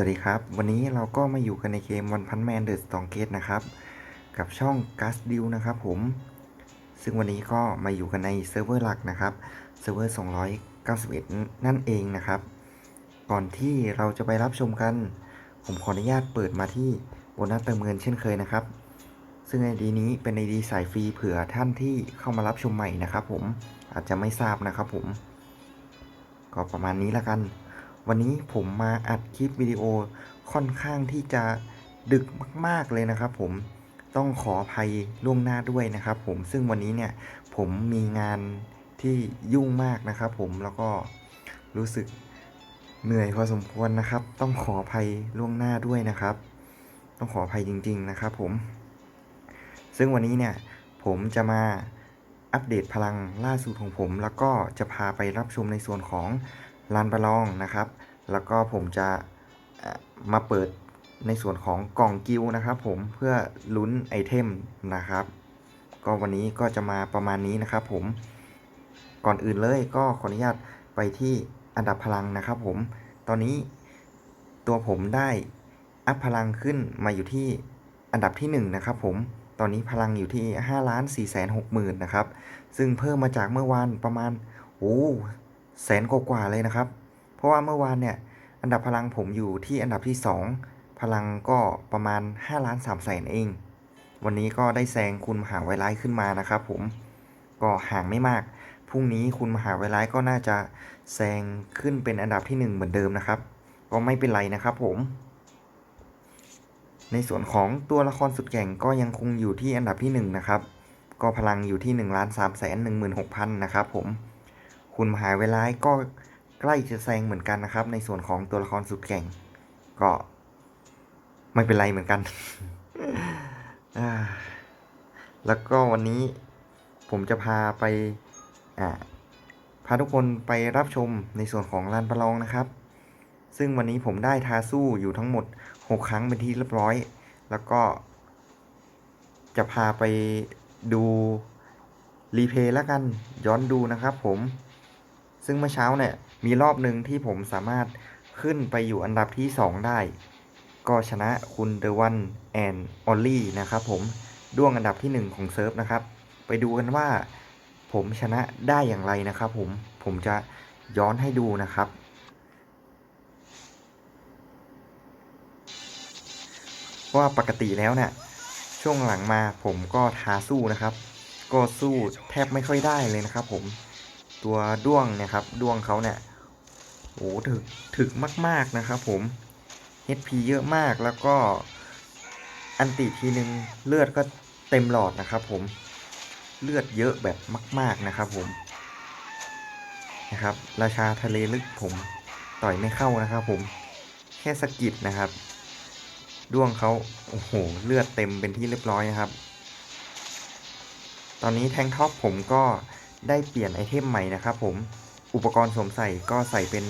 วัสดีครับ วันนี้เราก็มาอยู่กันในเกม One Punch Man The Strongest นะครับ กับช่อง Gas d e a l นะครับผม ซึ่งวันนี้ก็มาอยู่กันในเซิร์ฟเวอร์หลักนะครับ เซิร์ฟเวอร์ 291 นั่นเองนะครับ ก่อนที่เราจะไปรับชมกัน ผมขออนุญาตเปิดมาที่โบนัสเติมเงินเช่นเคยนะครับ ซึ่งไอดีนี้เป็นไอดีสายฟรีเผื่อท่านที่เข้ามารับชมใหม่นะครับผม อาจจะไม่ทราบนะครับผม ก็ประมาณนี้ละกัน วันนี้ผมมาอัดคลิปวิดีโอค่อนข้างที่จะดึกมาก ๆเลยนะครับ ผมต้องขออภัยล่วงหน้าด้วยนะครับ ผมซึ่งวันนี้เนี่ยผมมีงานที่ยุ่งมากนะครับ ผมแล้วก็รู้สึกเหนื่อยพอสมควรนะครับ ต้องขออภัยล่วงหน้าด้วยนะครับ ต้องขออภัยจริง ๆนะครับ ผม ซึ่งวันนี้เนี่ยผมจะมาอัปเดตพลังล่าสุดของผม แล้วก็จะพาไปรับชมในส่วนของ ลานประลองนะครับ แล้วก็ผมจะมาเปิดในส่วนของกล่องกิลด์นะครับ ผมเพื่อลุ้นไอเทมนะครับ ก็วันนี้ก็จะมาประมาณนี้นะครับ ผมก่อนอื่นเลยก็ขออนุญาตไปที่อันดับพลังนะครับ ผม ตอนนี้ตัวผมได้อัพพลังขึ้นมาอยู่ที่อันดับที่ 1 นะครับ ผมตอนนี้พลังอยู่ที่5ล้าน4แสน6หมื่นนะครับ ซึ่งเพิ่มมาจากเมื่อวานประมาณ โอ้ แสนกว่าเลยนะครับ เพราะว่าเมื่อวานเนี่ยอันดับพลังผมอยู่ที่อันดับที่ 2 พลังก็ประมาณ5ล้าน3แสนเอง วันนี้ก็ได้แซงคุณมหาวิทยาลัยขึ้นมานะครับผมก็ห่างไม่มากพรุ่งนี้คุณมหาวิทยาลัยก็น่าจะแซงขึ้นเป็นอันดับที่ 1 เหมือนเดิมนะครับ ก็ไม่เป็นไรนะครับผม ในส่วนของตัวละครสุดแก่งก็ยังคงอยู่ที่อันดับที่ 1 นะครับ ก็พลังอยู่ที่1ล้าน3แสน1 6 0 0 0นะครับผม คุณมหาเวิทยายก็ใกล้จะแซงเหมือนกันนะครับ ในส่วนของตัวละครสุดแกร่ง ก็ไม่เป็นไรเหมือนกัน แล้วก็วันนี้ผมจะพาไปพาทุกคนไปรับชมในส่วนของลานประลองนะครับ ซึ่งวันนี้ผมได้ทาสู้อยู่ทั้งหมด 6 ครั้งเป็นที่เรียบร้อย แล้วก็ จะพาไปดูรีเพลย์แล้วกันย้อนดูนะครับผม ซึ่งเมื่อเช้าเนี่ยมีรอบหนึ่งที่ผมสามารถขึ้นไปอยู่อันดับที่ 2 ได้ ก็ชนะคุณเดวันแอนออลลี่นะครับผมด้วงอันดับที่ 1 ของเซิร์ฟนะครับ ไปดูกันว่าผมชนะได้อย่างไรนะครับผม ผมจะย้อนให้ดูนะครับ ว่าปกติแล้วเนี่ยช่วงหลังมาผมก็ท้าสู้นะครับ ก็สู้แทบไม่ค่อยได้เลยนะครับผม ตัวด้วงนี่ยครับด้วงเขาเนี่ยโอ้ถึกถึกมาก ๆนะครับผม HP เยอะมากแล้วก็อันติทีนึงเลือดก็เต็มหลอดนะครับผมเลือดเยอะแบบมาก ๆนะครับผมนะครับ ราชาทะเลลึกผมต่อยไม่เข้านะครับผมแค่สะกิดนะครับด้วงเขาโอ้โหเลือดเต็มเป็นที่เรียบร้อยนะครับ ตอนนี้แทงท็อปผมก็ ได้เปลี่ยนไอเทมใหม่นะครับผมอุปกรณ์สวมใส่ก็ใส่เป็น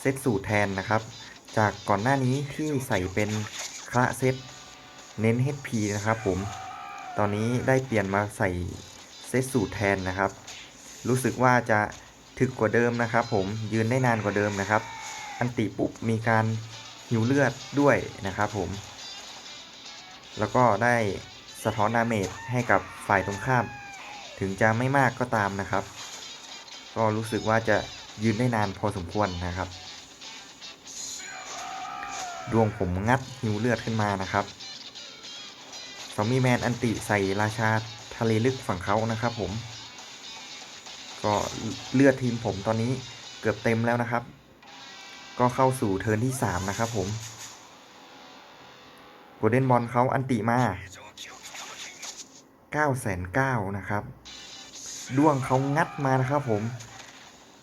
เซตสูตรแทนนะครับ จากก่อนหน้านี้ที่ใส่เป็นคละเซตเน้น HP นะครับผม ตอนนี้ได้เปลี่ยนมาใส่เซตสูตรแทนนะครับ รู้สึกว่าจะถึกกว่าเดิมนะครับผมยืนได้นานกว่าเดิมนะครับ อันติปุ๊บมีการหิวเลือดด้วยนะครับผม แล้วก็ได้สะท้อนดาเมจให้กับฝ่ายตรงข้าม ถึงจะไม่มากก็ตามนะครับ ก็รู้สึกว่าจะยืนได้นานพอสมควรนะครับ ดวงผมงัดหิวเลือดขึ้นมานะครับซอมบี้แมนอันติใส่ราชาทะเลลึกฝั่งเขานะครับผม ก็เลือดทีมผมตอนนี้เกือบเต็มแล้วนะครับ ก็เข้าสู่เทิร์นที่ 3 นะครับผมโกลเด้นบอลเขาอันติมา9 9 0 0 0 นะครับ ด้วงเขางัดมานะครับผม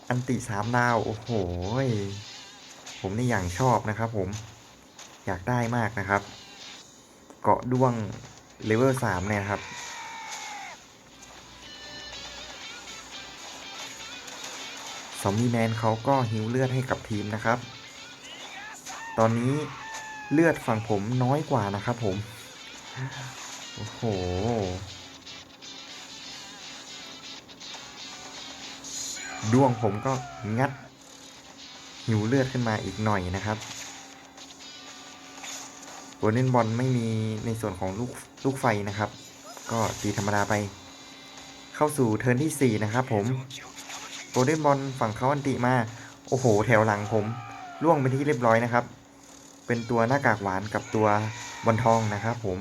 อันติสามดาว โอ้โห ผมนี่อย่างชอบนะครับผม อยากได้มากนะครับ เกาะด้วงเลเวลสามเนี่ยครับซอมบี้แมนเขาก็ฮิวเลือดให้กับทีมนะครับ ตอนนี้เลือดฝั่งผมน้อยกว่านะครับผม โอ้โห ดวงผมก็งัด หิวเลือดขึ้นมาอีกหน่อยนะครับโกลเด้นบอลไม่มีในส่วนของลูกลูกไฟนะครับ ก็ตีธรรมดาไป เข้าสู่เทิร์นที่ 4 นะครับผมโกลเด้นบอลฝั่งเขาอันติมา โอ้โห แถวหลังผมล่วงไปที่เรียบร้อยนะครับ เป็นตัวหน้ากากหวานกับตัวบอลทองนะครับผม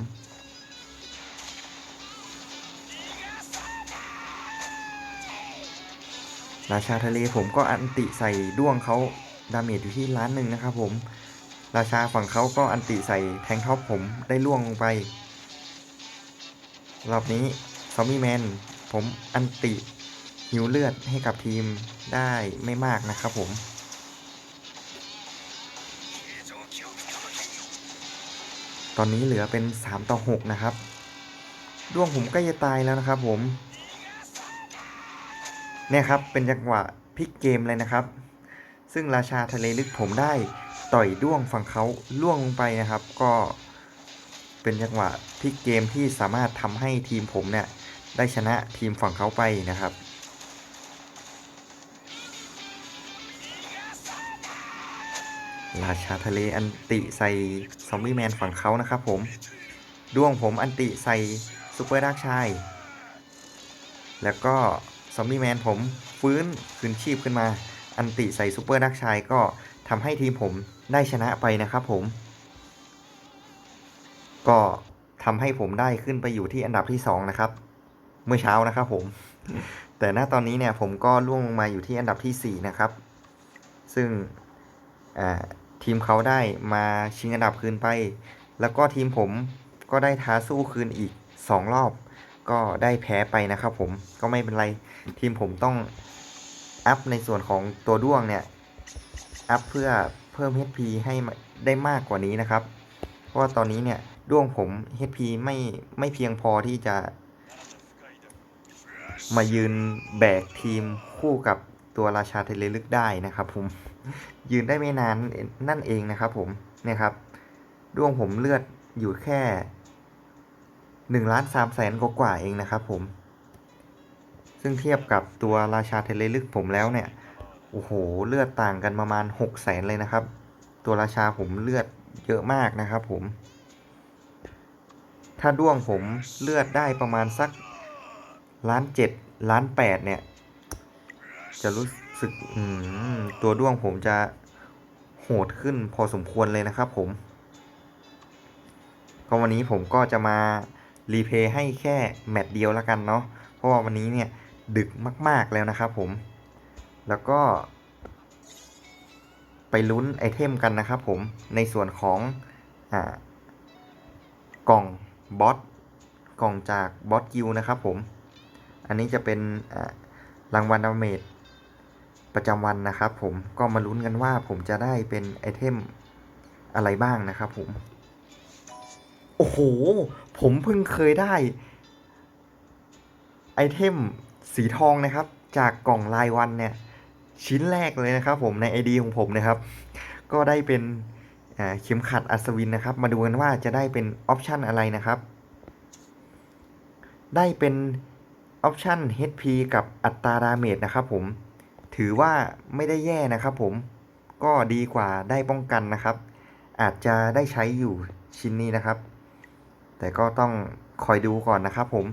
ราชาทะเลผมก็อันติใส่ด้วงเขาดาเมจอยู่ที่ล้านหนึ่งนะครับผม ราชาฝั่งเขาก็อันติใส่แทงท็อปผมได้ล่วงลงไป รอบนี้ซอมบี้แมนผมอันติหิวเลือดให้กับทีมได้ไม่มากนะครับผม ตอนนี้เหลือเป็น 3 ต่อ 6 นะครับ ด้วงผมใกล้จะตายแล้วนะครับผม เนี่ยครับเป็นจังหวะพลิกเกมเลยนะครับ ซึ่งราชาทะเลลึกผมได้ต่อยด้วงฝั่งเขาล่วงลงไปนะครับ ก็เป็นจังหวะพลิกเกมที่สามารถทำให้ทีมผมเนี่ยได้ชนะทีมฝั่งเขาไปนะครับราชาทะเลอันติใส่ซอมบี้แมนฝั่งเขานะครับผมด้วงผมอันติใส่ซูเปอร์ดักชาย แล้วก็ ซอมบี้แมนผมฟื้นคืนชีพขึ้นมา อันติใส่ซูเปอร์ดักชายก็ทำให้ทีมผมได้ชนะไปนะครับผม ก็ทำให้ผมได้ขึ้นไปอยู่ที่อันดับที่ 2 นะครับ เมื่อเช้านะครับผม แต่ณตอนนี้เนี่ยผมก็ล่วงลงมาอยู่ที่อันดับที่ 4 นะครับ ซึ่งทีมเขาได้มาชิงอันดับคืนไป แล้วก็ทีมผมก็ได้ท้าสู้คืนอีก 2 รอบ ก็ได้แพ้ไปนะครับผมก็ไม่เป็นไรทีมผมต้องอัพในส่วนของตัวด้วงเนี่ยอัพเพื่อเพิ่ม HP ให้ได้มากกว่านี้นะครับ เพราะว่าตอนนี้เนี่ยด้วงผม HP ไม่ไม่เพียงพอที่จะ มายืนแบกทีมคู่กับตัวราชาเทเลลึกได้นะครับผมยืนได้ไม่นานนั่นเองนะครับผมเนี่ยครับด้วงผมเลือดอยู่แค่ หนึ่งล้านสามแสนกว่าเองนะครับผม ซึ่งเทียบกับตัวราชาเทเลลึกผมแล้วเนี่ย โอ้โห เลือดต่างกันประมาณหกแสนเลยนะครับ ตัวราชาผมเลือดเยอะมากนะครับผม ถ้าด้วงผมเลือดได้ประมาณสักล้านเจ็ดล้านแปดเนี่ย จะรู้สึกอืมตัวด้วงผมจะโหดขึ้นพอสมควรเลยนะครับผมก็วันนี้ผมก็จะมา รีเพย์ให้แค่แมตช์เดียวแล้วกันเนาะเพราะว่าวันนี้เนี่ยดึกมากๆแล้วนะครับผม แล้วก็ ไปลุ้นไอเทมกันนะครับผมในส่วนของอ่ากล่องบอสกล่องจากบอสกิวนะครับผม อันนี้จะเป็นรางวัลดาเมจประจำวันนะครับผมก็มาลุ้นกันว่าผมจะได้เป็นไอเทมอะไรบ้างนะครับผม โอ้โห ผมเพิ่งเคยได้ ไอเทมสีทองนะครับ จากกล่องรายวันเนี่ย ชิ้นแรกเลยนะครับ ผมใน ID ของผมนะครับ ก็ได้เป็นเข็มขัดอัศวินนะครับ มาดูกันว่าจะได้เป็นออปชันอะไรนะครับ ได้เป็นออปชัน HP กับอัตราดาเมจนะครับผม ถือว่าไม่ได้แย่นะครับผม ก็ดีกว่าได้ป้องกันนะครับ อาจจะได้ใช้อยู่ชิ้นนี้นะครับ แต่ก็ต้องคอยดูก่อนนะครับผม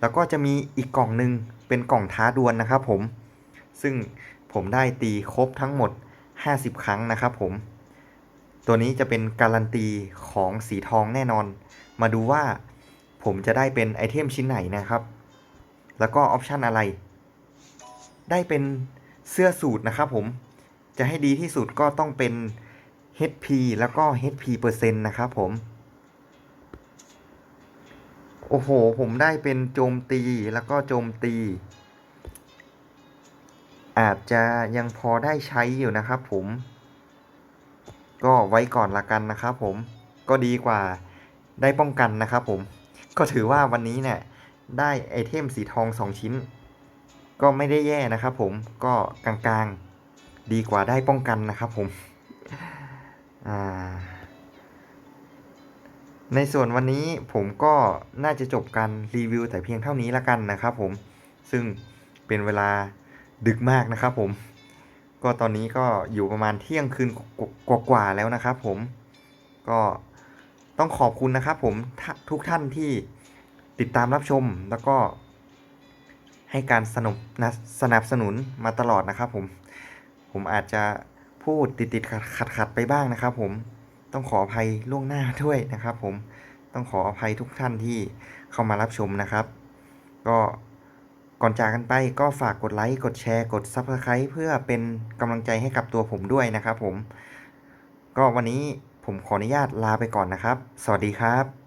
แล้วก็จะมีอีกกล่องหนึ่งเป็นกล่องท้าดวลนะครับผม ซึ่งผมได้ตีครบทั้งหมด 50 ครั้งนะครับผม ตัวนี้จะเป็นการันตีของสีทองแน่นอน มาดูว่าผมจะได้เป็นไอเทมชิ้นไหนนะครับ แล้วก็ออปชันอะไร ได้เป็นเสื้อสูตรนะครับผม จะให้ดีที่สุดก็ต้องเป็น HP แล้วก็ HP เปอร์เซ็นต์นะครับผม โอ้โห ผมได้เป็นโจมตีแล้วก็โจมตี อาจจะยังพอได้ใช้อยู่นะครับผม ก็ไว้ก่อนละกันนะครับผม ก็ดีกว่าได้ป้องกันนะครับผม ก็ถือว่าวันนี้เนี่ยได้ไอเทมสีทอง2ชิ้น ก็ไม่ได้แย่นะครับผมก็กลางๆ ดีกว่าได้ป้องกันนะครับผม อ่า ในส่วนวันนี้ผมก็น่าจะจบการรีวิวแต่เพียงเท่านี้ละกันนะครับผม ซึ่งเป็นเวลาดึกมากนะครับผม ก็ตอนนี้ก็อยู่ประมาณเที่ยงคืนกว่าๆแล้วนะครับผม ก็ต้องขอบคุณนะครับผมทุกท่านที่ติดตามรับชมแล้วก็ ให้การสนับสนับสนุนมาตลอดนะครับผม ผมอาจจะพูดติดติดขัดขัดขัดๆไปบ้างนะครับผม ต้องขออภัยล่วงหน้าด้วยนะครับผมต้องขออภัยทุกท่านที่เข้ามารับชมนะครับ ก็ก่อนจากกันไปก็ฝากกดไลค์กดแชร์กด Subscribe เพื่อเป็นกำลังใจให้กับตัวผมด้วยนะครับผม ก็วันนี้ผมขออนุญาตลาไปก่อนนะครับ สวัสดีครับ